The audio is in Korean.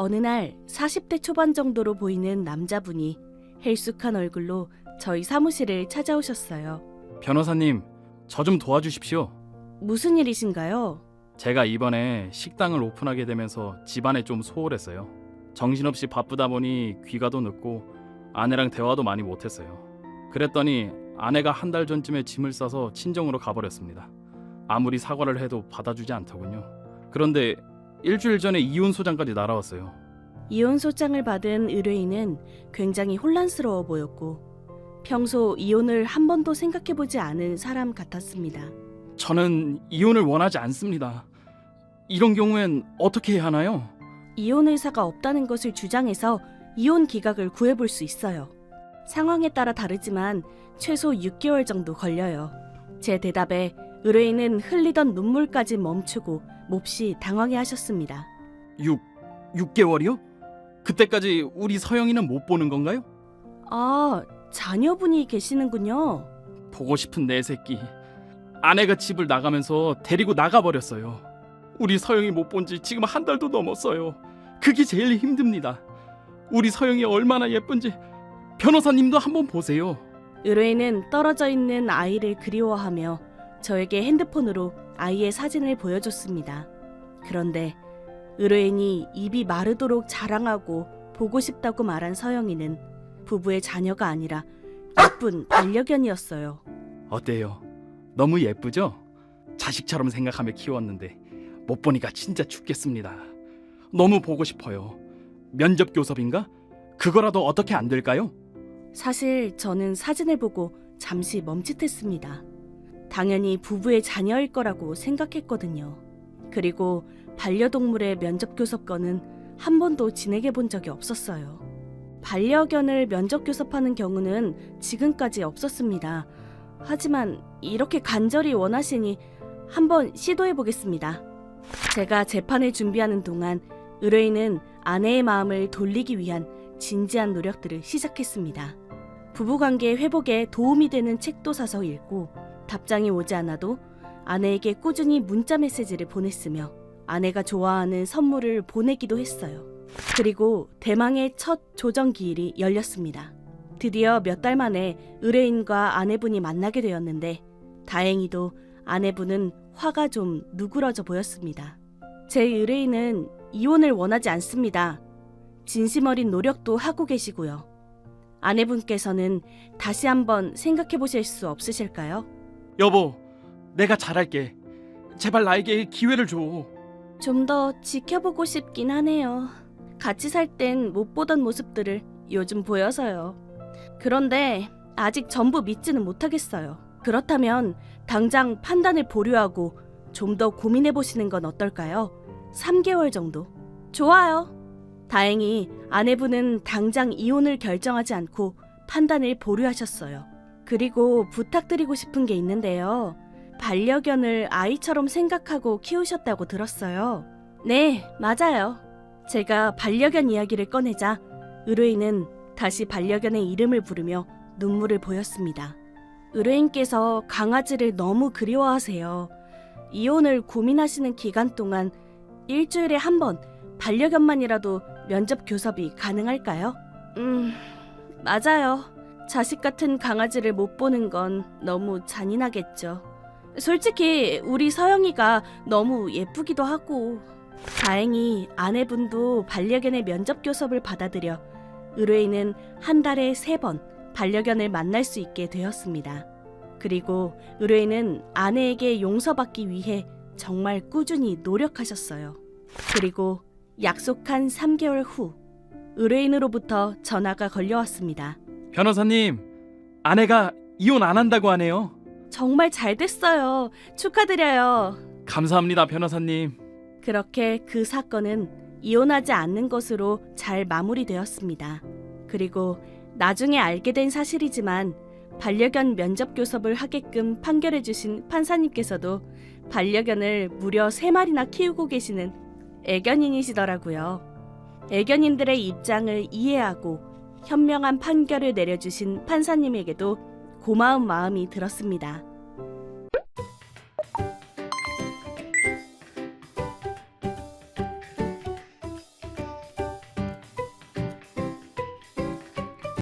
어느 날 40대 초반 정도로 보이는 남자분이 헬쑥한 얼굴로 저희 사무실을 찾아오셨어요. 변호사님, 저 좀 도와주십시오. 무슨 일이신가요? 제가 이번에 식당을 오픈하게 되면서 집안에 좀 소홀했어요. 정신없이 바쁘다 보니 귀가도 늦고 아내랑 대화도 많이 못했어요. 그랬더니 아내가 한 달 전쯤에 짐을 싸서 친정으로 가버렸습니다. 아무리 사과를 해도 받아주지 않더군요. 그런데 일주일 전에 이혼 소장까지 날아왔어요. 이혼 소장을 받은 의뢰인은 굉장히 혼란스러워 보였고 평소 이혼을 한 번도 생각해보지 않은 사람 같았습니다. 저는 이혼을 원하지 않습니다. 이런 경우엔 어떻게 해야 하나요? 이혼 의사가 없다는 것을 주장해서 이혼 기각을 구해볼 수 있어요. 상황에 따라 다르지만 최소 6개월 정도 걸려요. 제 대답에 의뢰인은 흘리던 눈물까지 멈추고 몹시 당황해 하셨습니다. 6 6개월이요? 그때까지 우리 서영이는 못 보는 건가요? 아, 자녀분이 계시는군요. 보고 싶은 내 새끼. 아내가 집을 나가면서 데리고 나가 버렸어요. 우리 서영이 못 본 지 지금 한 달도 넘었어요. 그게 제일 힘듭니다. 우리 서영이 얼마나 예쁜지 변호사님도 한번 보세요. 의뢰인은 떨어져 있는 아이를 그리워하며 저에게 핸드폰으로 아이의 사진을 보여줬습니다. 그런데 의뢰인이 입이 마르도록 자랑하고 보고 싶다고 말한 서영이는 부부의 자녀가 아니라 예쁜 반려견이었어요. 어때요? 너무 예쁘죠? 자식처럼 생각하며 키웠는데 못 보니까 진짜 죽겠습니다. 너무 보고 싶어요. 면접 교섭인가? 그거라도 어떻게 안 될까요? 사실 저는 사진을 보고 잠시 멈칫했습니다. 당연히 부부의 자녀일 거라고 생각했거든요. 그리고 반려동물의 면접 교섭권은 한 번도 진행해 본 적이 없었어요. 반려견을 면접 교섭하는 경우는 지금까지 없었습니다. 하지만 이렇게 간절히 원하시니 한번 시도해 보겠습니다. 제가 재판을 준비하는 동안 의뢰인은 아내의 마음을 돌리기 위한 진지한 노력들을 시작했습니다. 부부관계 회복에 도움이 되는 책도 사서 읽고 답장이 오지 않아도 아내에게 꾸준히 문자 메시지를 보냈으며 아내가 좋아하는 선물을 보내기도 했어요. 그리고 대망의 첫 조정 기일이 열렸습니다. 드디어 몇 달 만에 의뢰인과 아내분이 만나게 되었는데 다행히도 아내분은 화가 좀 누그러져 보였습니다. 제 의뢰인은 이혼을 원하지 않습니다. 진심 어린 노력도 하고 계시고요. 아내분께서는 다시 한번 생각해 보실 수 없으실까요? 여보, 내가 잘할게. 제발 나에게 기회를 줘. 좀 더 지켜보고 싶긴 하네요. 같이 살 땐 못 보던 모습들을 요즘 보여서요. 그런데 아직 전부 믿지는 못하겠어요. 그렇다면 당장 판단을 보류하고 좀 더 고민해 보시는 건 어떨까요? 3개월 정도. 좋아요. 다행히 아내분은 당장 이혼을 결정하지 않고 판단을 보류하셨어요. 그리고 부탁드리고 싶은 게 있는데요. 반려견을 아이처럼 생각하고 키우셨다고 들었어요. 네, 맞아요. 제가 반려견 이야기를 꺼내자 의뢰인은 다시 반려견의 이름을 부르며 눈물을 보였습니다. 의뢰인께서 강아지를 너무 그리워하세요. 이혼을 고민하시는 기간 동안 일주일에 한 번 반려견만이라도 면접 교섭이 가능할까요? 음, 맞아요. 자식 같은 강아지를 못 보는 건 너무 잔인하겠죠. 솔직히 우리 서영이가 너무 예쁘기도 하고 다행히 아내분도 반려견의 면접 교섭을 받아들여 의뢰인은 한 달에 세 번 반려견을 만날 수 있게 되었습니다. 그리고 의뢰인은 아내에게 용서받기 위해 정말 꾸준히 노력하셨어요. 그리고 약속한 3개월 후 의뢰인으로부터 전화가 걸려왔습니다. 변호사님, 아내가 이혼 안 한다고 하네요. 정말 잘 됐어요. 축하드려요. 감사합니다, 변호사님. 그렇게 그 사건은 이혼하지 않는 것으로 잘 마무리되었습니다. 그리고 나중에 알게 된 사실이지만 반려견 면접 교섭을 하게끔 판결해 주신 판사님께서도 반려견을 무려 세마리나 키우고 계시는 애견인이시더라고요. 애견인들의 입장을 이해하고 현명한 판결을 내려주신 판사님에게도 고마운 마음이 들었습니다.